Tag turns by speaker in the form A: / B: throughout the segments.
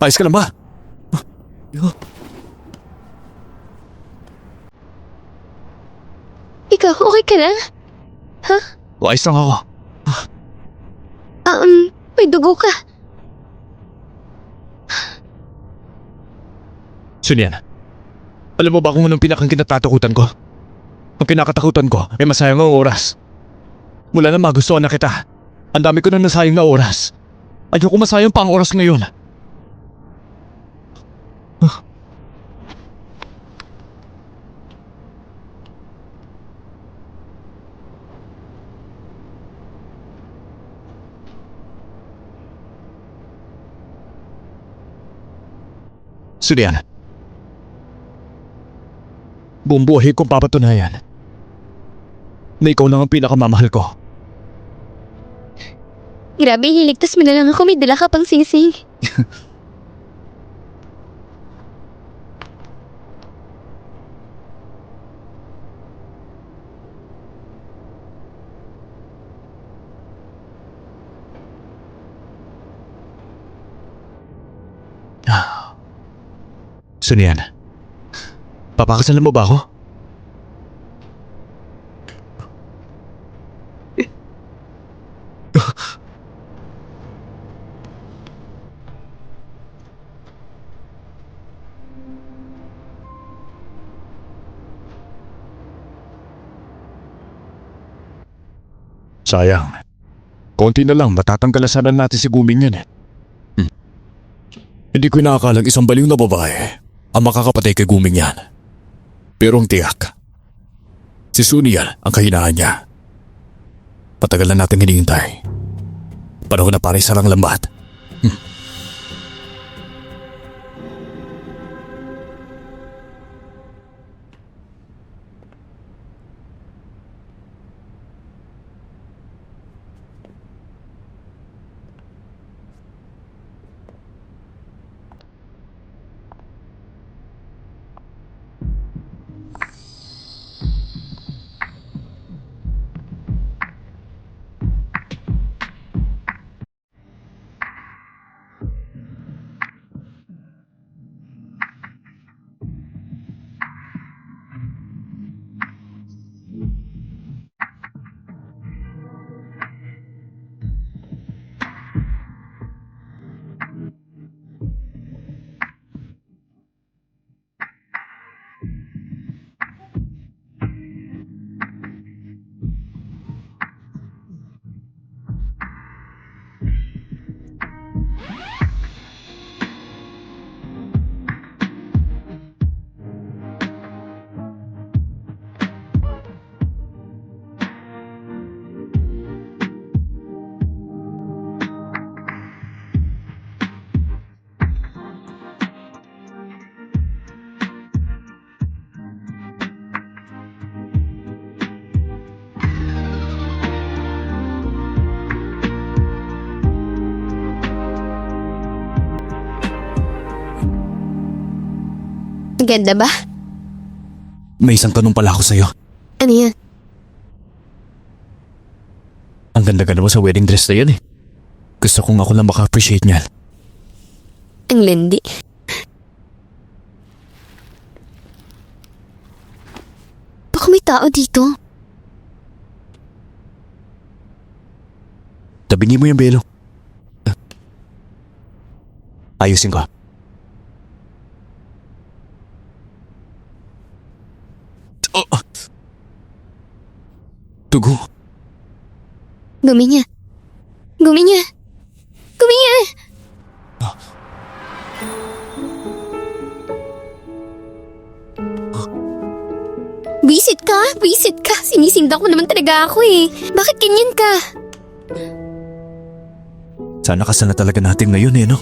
A: Ayos ka lang ba?
B: Ikaw, okay ka lang?
A: O, ayos lang ako.
B: Um, may dugo ka.
A: Sunyan, alam mo ba kung anong pinakang kinatatakutan ko? Ang kinakatakutan ko ay masayang ang oras. Mula na magustuhan na kita, ang dami ko na nasayang na oras. Ayoko masayang pa ang oras ngayon. Sunyan, buong buhay kong papatunayan na ikaw lang ang pinakamamahal ko.
B: Grabe, hiligtas mo na lang ako. May dala ka pang sisig.
A: Sunyan, papakasalan mo ba ako? Sayang. Konti na lang, matatanggal na sana natin si Guming yan eh. Hindi ko inakalang isang baliw na babae ang makakapatay kay Guming yan. Pero ang tiyak, si Sunian ang kahinaan niya. Patagal na natin hinihintay. Panahon na pare sarang lambat.
B: Ganda ba?
A: May isang tanong pala ako sa'yo.
B: Ano yan?
A: Ang ganda-ganda mo sa wedding dress na yan eh. Gusto kong ako lang maka-appreciate niyan.
B: Ang lindi. Baka may tao dito.
A: Tabingin mo yung belo. Ayusin ko. Oh. Tugo.
B: Gumi niya. Gumi niya. Gumi niya. Visit ka, visit ka. Sinisinda ko naman talaga ako eh. Bakit ganyan ka?
A: Sana kasal na talaga natin ngayon eh, no?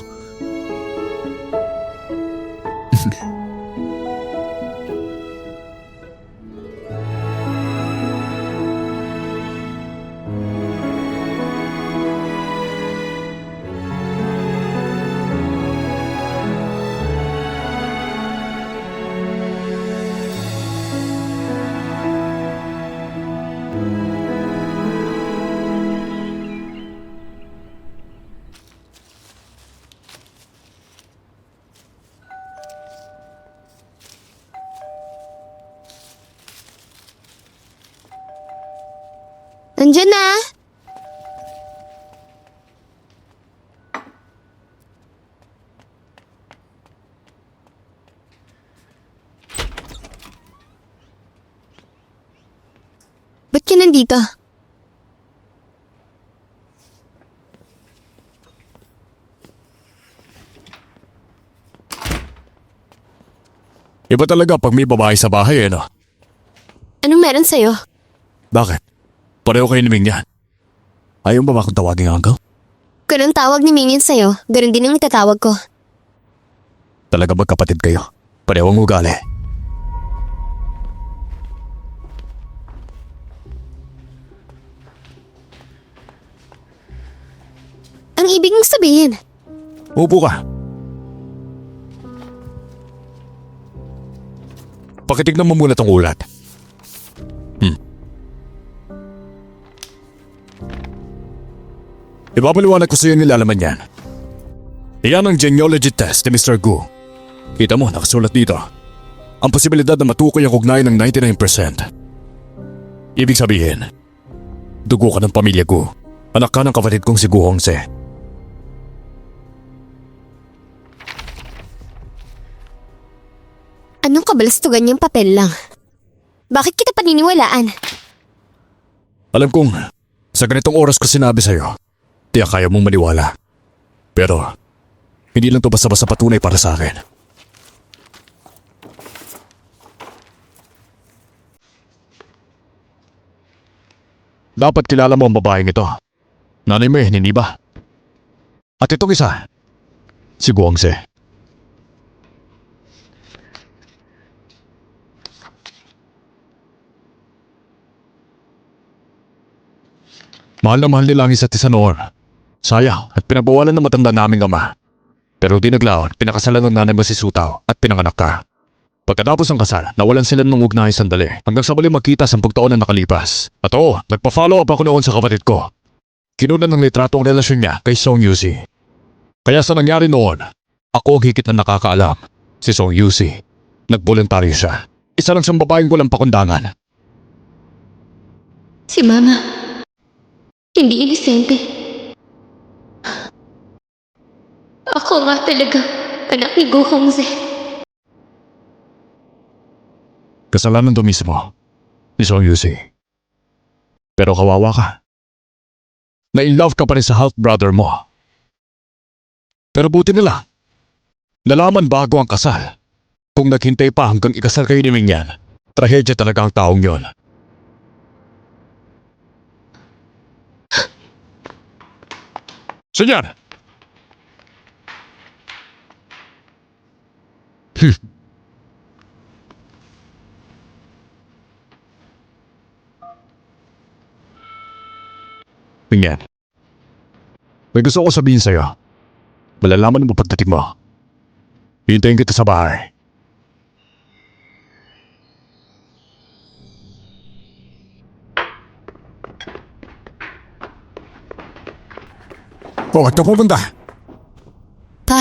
B: Andyan na. Ba't ka nandito?
A: Iba talaga pag may babae sa bahay eh no?
B: Anong meron sa'yo?
A: Bakit? Pareho kayo ni Ming yan. Ayaw ba ba akong tawaging uncle?
B: Ganun tawag ni Mingin sa'yo. Ganun din ang itatawag ko.
A: Talaga ba kapatid kayo? Pareho ang ugali.
B: Ang ibig mong sabihin,
A: Upo ka. Pakitignan mo muna tong ulat. Ipapaliwanag ko sa iyo nilalaman yan. Iyan ang genealogy test ni Mr. Gu. Kita mo, nakasulat dito. Ang posibilidad na matukoy ang ugnayan ng 99%. Ibig sabihin, dugo ka ng pamilya Gu. Anak ka ng kapatid kong si Gu Hongse.
B: anong kabalastugan niyang papel lang? Bakit kita paniniwalaan?
A: Alam kong sa ganitong oras ko sinabi sa'yo, tiyak kaya mong maniwala. Pero, hindi lang to basta-basta patunay para sa akin. Dapat kilala mo ang babaeng ito. Nanay mo eh, hindi ba? At itong isa, si Guangse. Mahal na mahal nila ang isa't isa noon. Sayang at pinagbawalan ng matanda naming ama. Pero di naglaon, pinakasalan ng nanay mo si Sutaw at pinanganak ka. Pagkatapos ng kasal, nawalan sila ng ugnayan sandali hanggang sa muli magkita sampung taon na nakalipas. At oo, nagpa-follow up ako noon sa kapatid ko. Kinunan ng litrato ang relasyon niya kay Song Yusi. Kaya sa nangyari noon, ako ang higit na nakakaalam. Si Song Yusi. Nagboluntaryo siya. Isa lang siyang babaeng walang pakundangan.
B: Si Mama. Hindi inisente. Ako nga talaga, anak ni Go Hongze.
A: Kasalanan to mismo ni Song Yusi. Pero kawawa ka. Na-in-love ka pa rin sa half-brother mo. Pero buti nila. Nalaman bago ang kasal. Kung naghintay pa hanggang ikasal kayo ni Mingyan, trahedya talaga ang taong yon. Senyor! Tingnan. May gusto ko sabihin sa'yo. Malalaman mo pagdating mo. Hintayin kita sa bahay. Oh, ito pupunta.
B: Pa,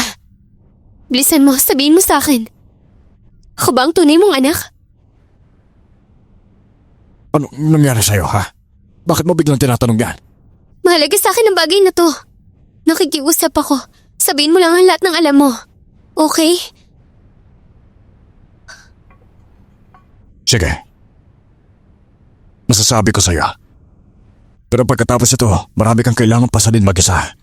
B: bilisan mo, sabihin mo sa akin. Ako ba ang tunay mong anak?
A: Ano nangyari sa'yo, ha? Bakit mo biglang tinatanong yan?
B: Mahalaga sa akin ang bagay na to. Nakikiusap ako. Sabihin mo lang ang lahat ng alam mo. Okay?
A: Sige. Masasabi ko sa'yo. Pero pagkatapos ito, marami kang kailangan pasalin mag-isa.